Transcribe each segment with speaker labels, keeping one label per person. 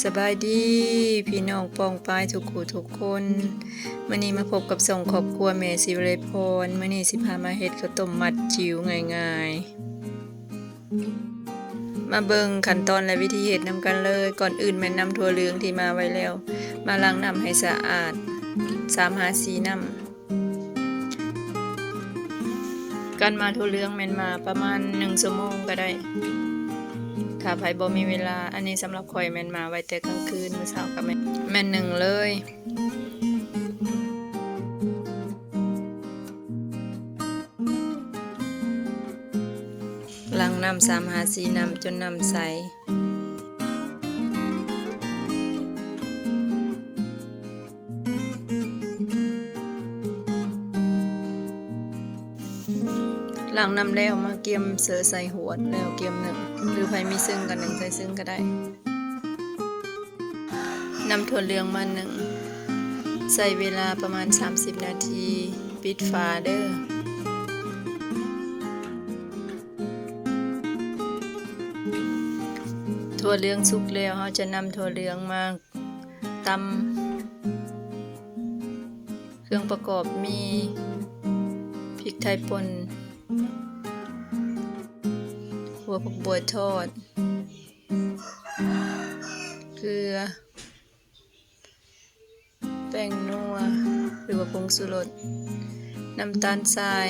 Speaker 1: สบายดีพี่น้องปองปายทุกคู่ทุกคนมื้อนี้มาพบกับส่งครอบครัวแม่สิวเลยพรมื้อนี้สิพามาเฮ็ดข้าวต้มมัดจิ๋วง่ายๆ มาเบิ่งขั้นตอนและวิธีเฮ็ดนำกันเลย ก่อนอื่นแม่นนำถั่วเหลืองที่มาไว้แล้ว มาล้างน้ำให้สะอาด3หา4น้ำการมาถั่วเหลืองแม่นมาประมาณ1ชั่วโมงก็ได้ ถ้าไผบ่มีเวลา อันนี้สำหรับข่อยแม่นมาไว้แต่กลางคืนมื้อเช้าก็แม่นแม่นหนึ่งเลยล้างน้ำสามหาสีน้ำจนน้ำใส หล้างนำแล้วมาเกียมเสือใส่หัวดแล้วเกียมหนึ่งหรือใครมีซึ่งกันหนึ่งใส่ซึ่งก็ได้นำถั่วเหลืองมาหนึ่งใส่เวลาประมาณ 30 นาที ปิดฝาเด้อถั่วเหลืองสุกแล้วเราจะนำถั่วเหลืองมาตำเครื่องประกอบมีพริกไทยป่น วผักบัวทอด เกลือ แป้งนัว หรือว่าผงสุรสน้ำตาลทราย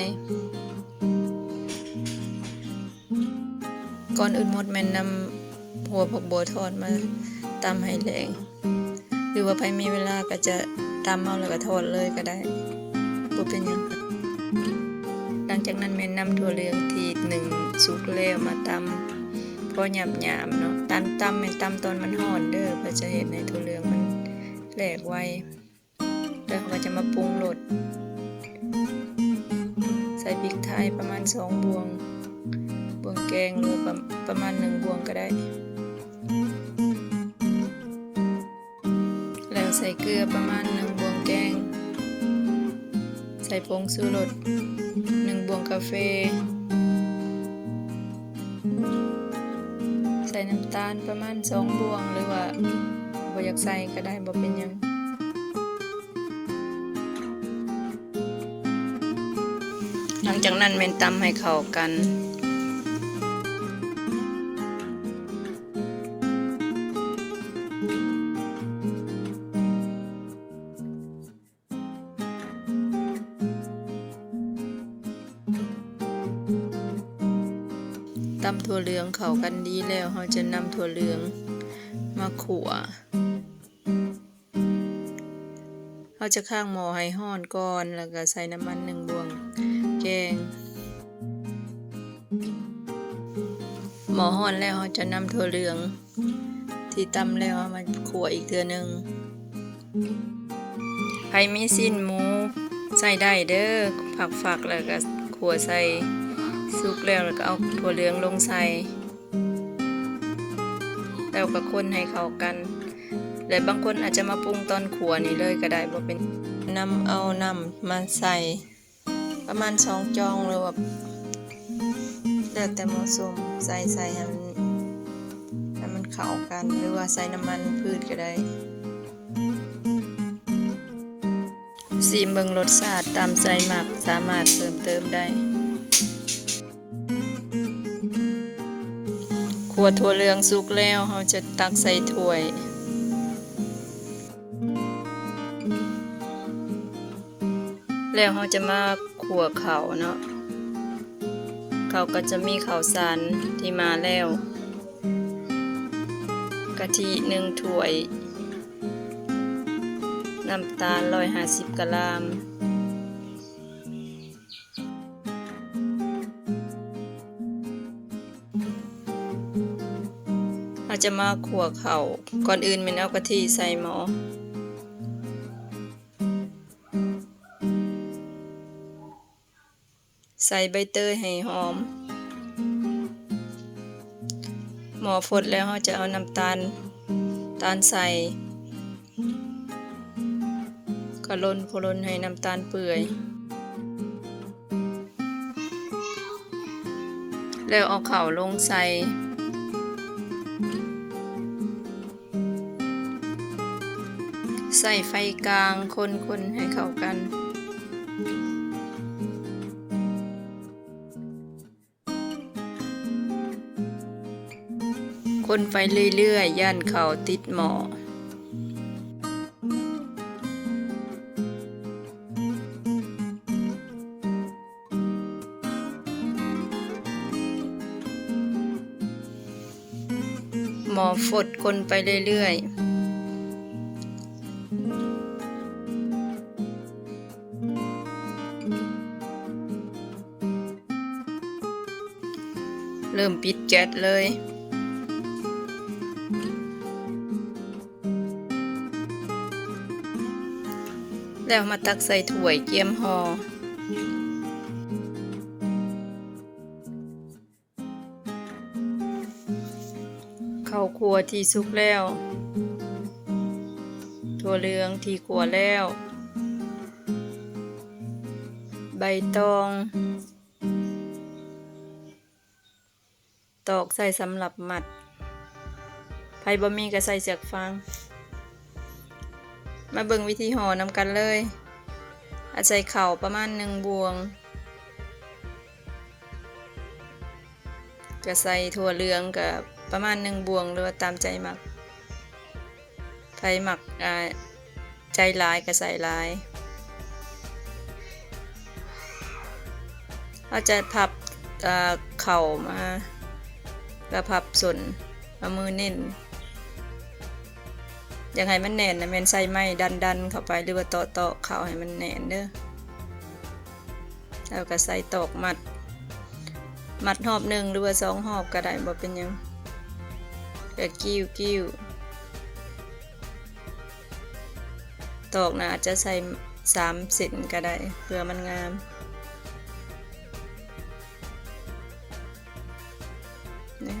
Speaker 1: ก่อนอื่นหมดแม่นนำหัวผักบัวทอดมาตำให้แรงหรือว่าใครมีเวลาก็จะตำเอาแล้วก็ทอดเลยก็ได้บ่เป็นยัง จากนั้นแม่นำถั่วเหลืองที่หนึ่งสุกแล้วมาตำพอหยาบหยาบๆเนาะตำตำแม่นตำตอนมันห่อนเด้อเพื่อจะเห็นในถั่วเหลืองมันแหลกไวแล้วเขาก็จะมาปรุงรสใส่พริกไทยประมาณสองบวง บวงแกงหรือประประมาณหนึ่งบวงก็ได้ แล้วใส่เกลือประมาณหนึ่งบวงแกง ส่ผงซูรสหนึ่งบวงกาแฟใส่น้ำตาลประมาณสองบวงหรือว่าบ่อยากใส่ก็ได้บ่เป็นหยังหลังจากนั้นเมนตำให้เข้ากัน ตำถั่วเหลืองเข้ากันดีแล้วเราจะนำถั่วเหลืองมาขั่วเราจะข้างหม้อให้ห้อนก่อน แล้วก็ใส่น้ำมันหนึ่งบวงแกงหม้อห้อนแล้วเราจะนำถั่วเหลือง ที่ตำแล้วมาขั่วอีกเทือหนึงใครมีสิ้นหมูใส่ได้เด้อผักฝักแล้วก็ขั่วใส่ สุกแล้วแล้วก็เอาถั่วเหลืองลงใส่แล้วก็คนให้เข้ากันและบางคนอาจจะมาปรุงตอนขัวนี่เลยก็ได้บ่เป็นนำเอาน้ำมาใส่ประมาณสองจองหรือว่าแล้วแต่เหมาะสมใส่ใส่ให้มันให้มันเข้ากันหรือว่าใส่น้ำมันพืชก็ได้สีเบิงรสชาติตามใจหมักสามารถเพิ่มเติมได้ วดถั่วเหลืองสุกแล้วเราจะตักใส่ถ้วยแล้วเราจะมาขั่วเขาเนาะเขาก็จะมีข้าวสารที่มาแล้วกะทิหนึ่งถ้วย น้ำตาลร้อยห้าสิบกรัม เราจะมาขั่วเขา่าก่อนอื่นเป็นเอากะทิใส่หม้อใส่ใบเตยให้หอม หมอฟดแล้วเราจะเอาน้ำตาล ตาลใส่ก็ลนโคลนให้น้ำตาลเปื่อย แล้วเอาเข่าลงใส่ ใส่ไฟกลางคนคนให้เข้ากัน คนไฟเรื่อยๆ ย่านเข่าติดหมอหมอฝดคนไปเรื่อยๆ ริ่มปิดแก๊สเลย แล้วมาตักใส่ถ้วยเกียมหอ่อข้าวครัวที่สุกแล้ว ถั่วเหลืองที่ขัวแล้ว ใบตอง อกใส่สำหรับหมัดไผ่บะมีก็ใส่เสือกฟาง มาเบิ่งวิธีห่อนำกันเลย อาศัยเข่าประมาณหนึ่งบวงก็ใส่ถั่วเหลืองกับประมาณหนึ่งบวงหรือว่าตามใจหมักไผ่หมักใจหลายก็ใส่หลายเราจะพับเข่ามา แล้วพับส่วนเอามือเน้นอยากให้มันแน่นนะแมนใส่ไม้ดันดันเข้าไปหรือว่าตอกตอกเข้าให้มันแน่นเด้อแล้วก็ใส่ตอกมัด มัดหอบหนึ่งหรือว่าสองหอบก็ได้บ่เป็นยังก็กิ้วกิ้วตอกนะอาจจะใส่สามเส้นก็ได้เพื่อมันงาม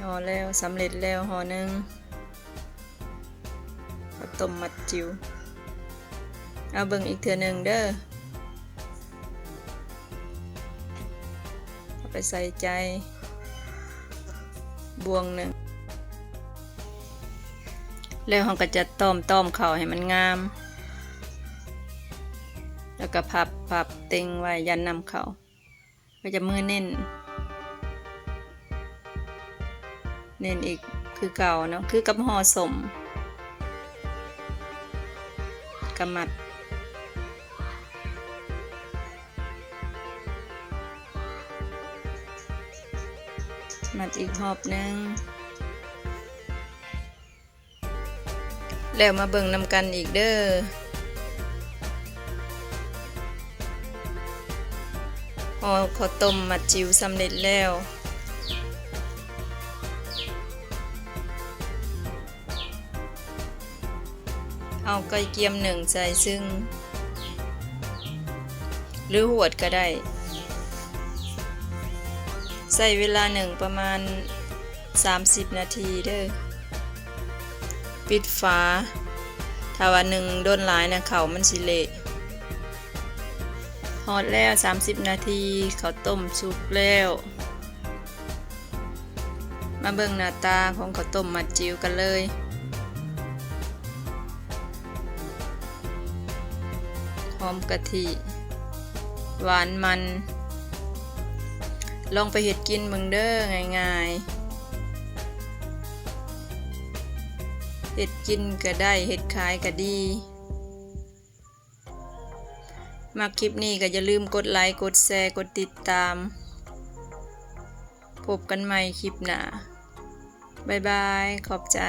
Speaker 1: ห่อแล้วสำเร็จแล้วห่อหนึ่งข้าวต้มมัดจิวเอาเบิ่งอีกเทื่อหนึ่งเด้อไปใส่ใจ บวงหนึ่งแล้วเราก็จะต้มต้มเข่าให้มันงาม แล้วก็พับพับเต็งไว้ยันนำเขาก็จะมือเน้น เน้นอีกคือเก่าเนาะคือกับห่อสมกำมัด มัดอีกหอบหนึ่งแล้วมาเบิ่งนำกันอีกเด้อห่อข้าต้มมัดจิ๋วสำเร็จแล้ว เอาไก่เกียมหนึ่งใส่ซึ่ง หรือหวดก็ได้ ใส่เวลาหนึ่งประมาณ 30 นาทีเด้อปิดฝาถ้าว่าหนึ่งโดนหลายนะเขามันสิเละฮอดแล้ว 30 นาทีเขาต้มสุกแล้ว มาเบิ่งหน้าตาของเขาต้มมัดจิ๋วกันเลย อมกะทิ หวานมัน ลองไปเห็ดกินเบิงเด้อง่ายๆเห็ดกินก็ได้เห็ดขายก็ดี มาคลิปนี้ก็อย่าลืมกดไลค์ กดแชร์ กดติดตาม พบกันใหม่คลิปหน้าบ๊ายบาย ขอบใจ